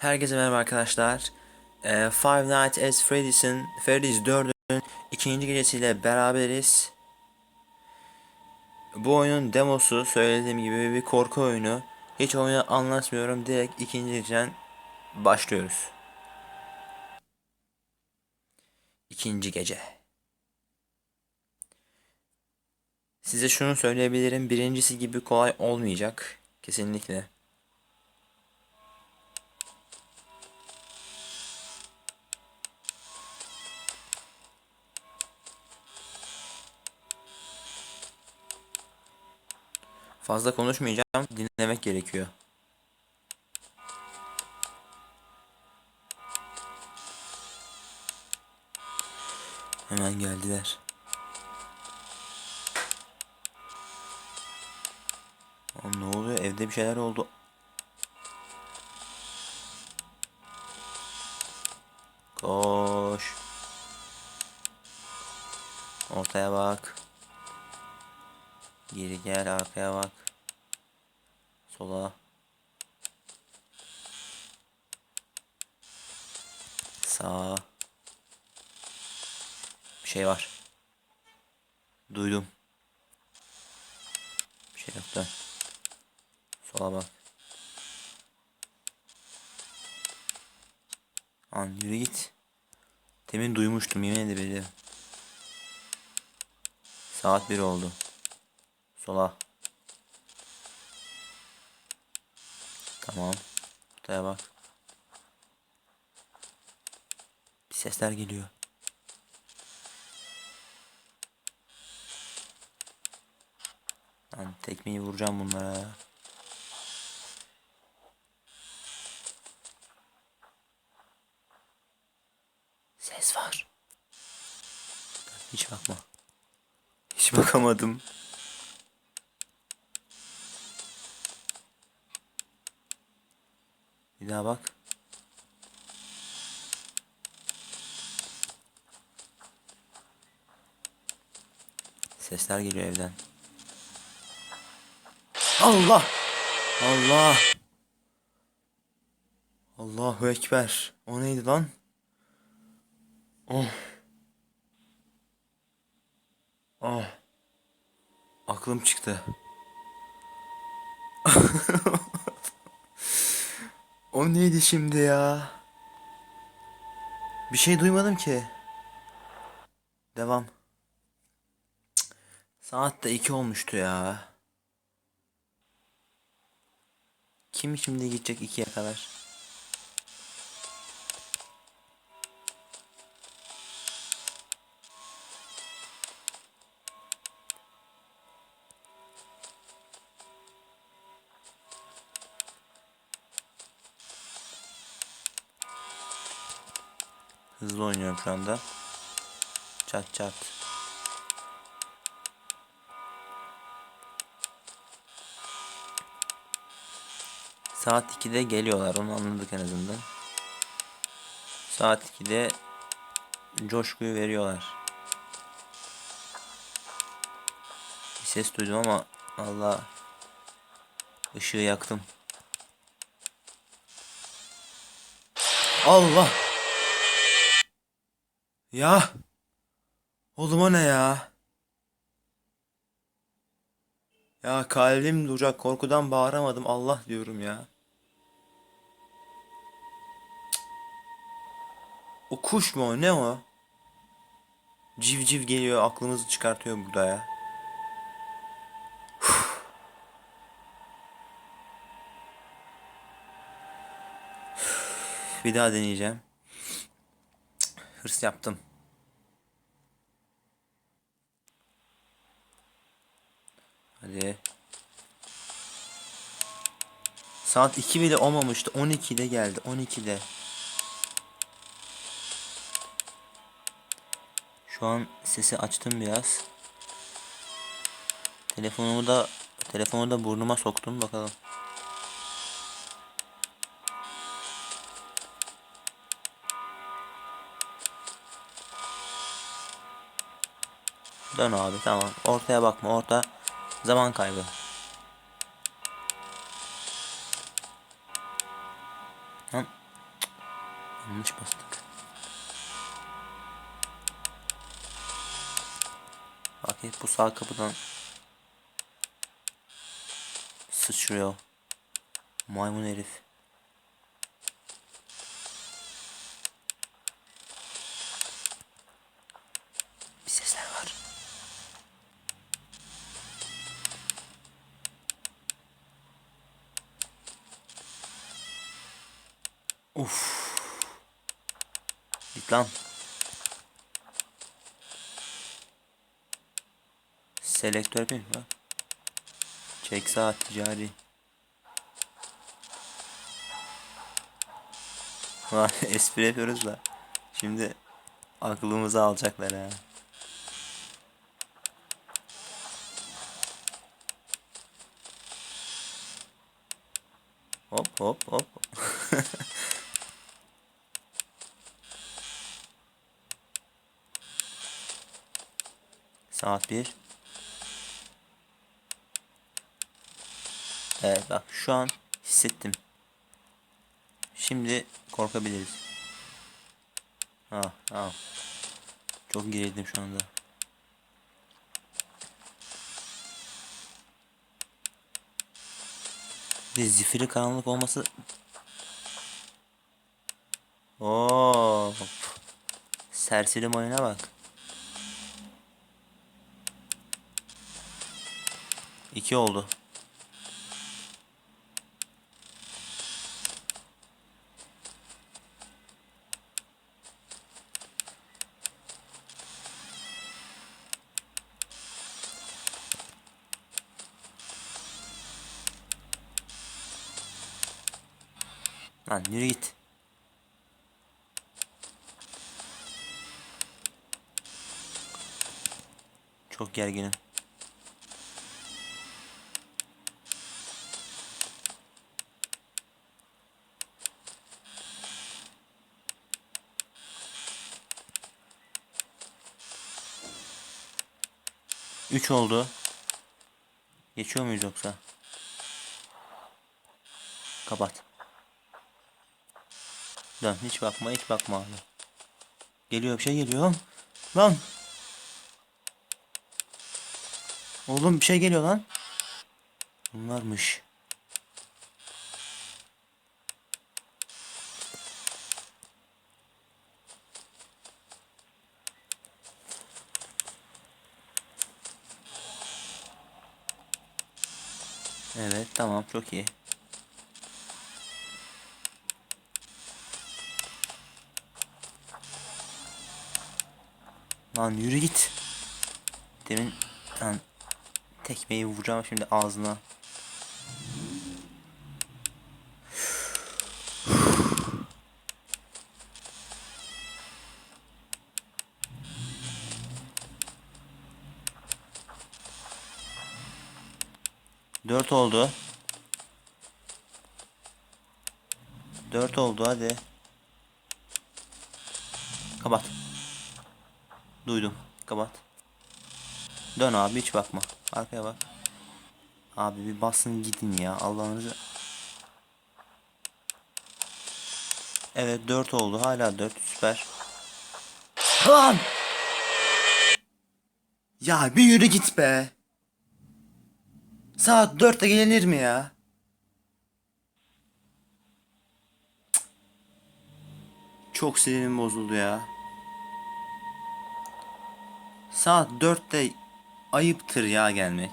Herkese merhaba arkadaşlar. Ee, Five Nights at Freddy's'in Freddy's 4'ün ikinci gecesiyle beraberiz. Bu oyunun demosu söylediğim gibi bir korku oyunu. Hiç oyunu anlatmıyorum. Direkt ikinci geceden başlıyoruz. İkinci gece. Size şunu söyleyebilirim. Birincisi gibi kolay olmayacak. Kesinlikle. Fazla konuşmayacağım. Dinlemek gerekiyor. Hemen geldiler. Aa, ne oluyor? Evde bir şeyler oldu. Geri gel arkaya bak. Sola. Sağa. Bir şey var. Duydum. Bir şey yok. Sola bak. An yürü git. Demin duymuştum yemin ederim. Saat bir oldu. Sola. Tamam. Ortaya bak. Bir sesler geliyor. Lan tekmeyi vuracağım bunlara. Ses var. Hiç bakma. Hiç bakamadım. Bir daha bak. Sesler geliyor evden. Allah! Allah! Allahu Ekber. O neydi lan? Oh. Oh. Aklım çıktı. O neydi şimdi ya? Bir şey duymadım ki. Devam. Cık. Saat de iki olmuştu ya. Kim şimdi gidecek ikiye kadar? Hızlı oynuyorum şu anda. Çat çat. Saat 2'de geliyorlar. Onu anladık en azından. Saat 2'de coşkuyu veriyorlar. Bir ses duydum ama Allah ışığı yaktım. Allah! Ya. Oğlum o ne ya? Ya kalbim duracak korkudan bağıramadım Allah diyorum ya. O kuş mu o ne o? Civciv geliyor aklımızı çıkartıyor burada ya. Bir daha deneyeceğim. Hırs yaptım. Hadi. Saat 2 bile olmamıştı. 12'de geldi. 12'de. Şu an sesi açtım biraz. Telefonumu da telefonu da burnuma soktum bakalım. Dön abi tamam. Ortaya bakma. Orta zaman kaybı. Lan Yanlış bastık. Bak hep bu sağ kapıdan sıçrıyor. Maymun herif. Bir sesler var. Uf. Git lan. Selektör yapayım bak. Çek saat ticari. Lan espri yapıyoruz da. Şimdi aklımızı alacaklar ha. Hop hop hop. Saat 1. Evet bak şu an hissettim. Şimdi korkabiliriz. Ha tamam. Çok gerildim şu anda. Bir zifiri karanlık olması Oo. Serseri mayına bak. İki oldu. Lan yürü git. Çok gerginim. Üç oldu. Geçiyor muyuz yoksa? Kapat. Dön hiç bakma hiç bakma abi. Geliyor bir şey geliyor. Lan. Oğlum bir şey geliyor lan. Bunlarmış. Evet tamam çok iyi. Lan yürü git. Demin lan tekmeyi vuracağım şimdi ağzına. Dört oldu. Dört oldu hadi. Kapat. Duydum. Kapat. Dön abi hiç bakma. Arkaya bak. Abi bir basın gidin ya Allah'ınızı. Evet 4 oldu. Hala 4 süper. Lan! Ya bir yürü git be. Saat 4'te gelinir mi ya? Çok sinirim bozuldu ya. Saat 4'te ayıptır ya gelmek.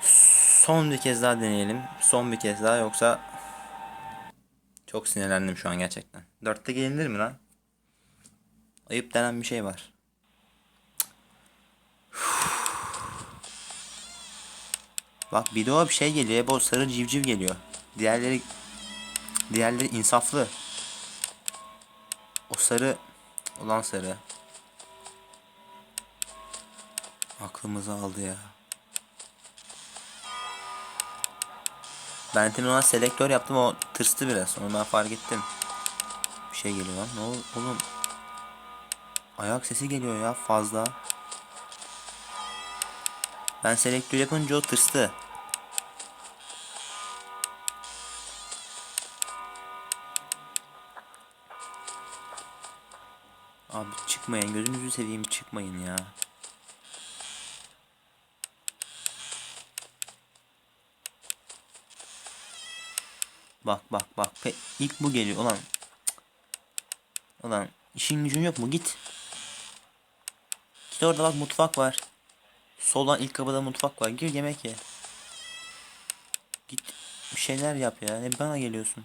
Son bir kez daha deneyelim. Son bir kez daha yoksa çok sinirlendim şu an gerçekten. 4'te gelinir mi lan? Ayıp denen bir şey var. Bak bir de o bir şey geliyor. Hep o sarı civciv geliyor. Diğerleri Diğerleri insaflı. O sarı olan sarı. Aklımızı aldı ya. Ben ona selektör yaptım o tırstı biraz. Onu ben fark ettim. Bir şey geliyor lan. Ne oldu oğlum? Ayak sesi geliyor ya fazla. Ben selektör yapınca o tırstı. Abi çıkmayın gözünüzü seveyim çıkmayın ya. Bak bak bak ilk bu geliyor olan. Olan işin gücün yok mu git. Git orada bak mutfak var. Soldan ilk kapıda mutfak var. Gir yemek ye. Git bir şeyler yap ya. Ne bana geliyorsun?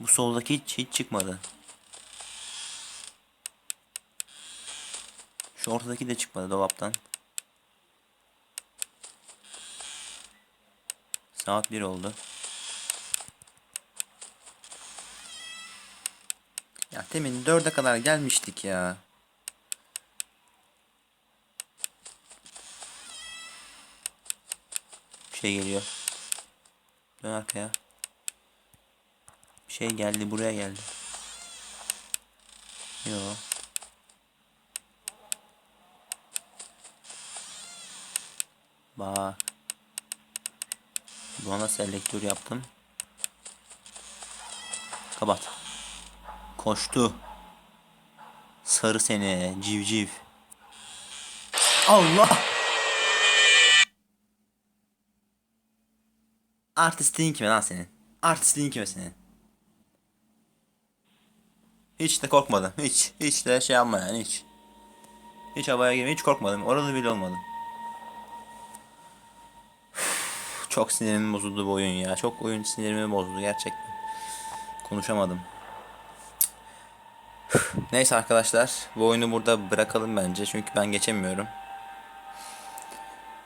Bu soldaki hiç, hiç çıkmadı. Şu ortadaki de çıkmadı dolaptan. Saat 1 oldu. Ya temin 4'e kadar gelmiştik ya. Bir şey geliyor. Dön arkaya. Bir şey geldi buraya geldi. Yo. Bak. Buna selektör yaptım. Kapat. Koştu. Sarı seni civciv. Allah. Artistliğin kime lan senin? Artistliğin kime senin? Hiç de korkmadım. Hiç. Hiç de şey yapma yani hiç. Hiç havaya girmeye hiç korkmadım. Orada bile olmadım. Çok sinirim bozuldu bu oyun ya. Çok oyun sinirimi bozdu gerçekten. Konuşamadım. Neyse arkadaşlar. Bu oyunu burada bırakalım bence. Çünkü ben geçemiyorum.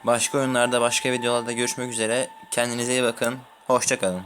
Başka oyunlarda, başka videolarda görüşmek üzere. Kendinize iyi bakın. Hoşçakalın.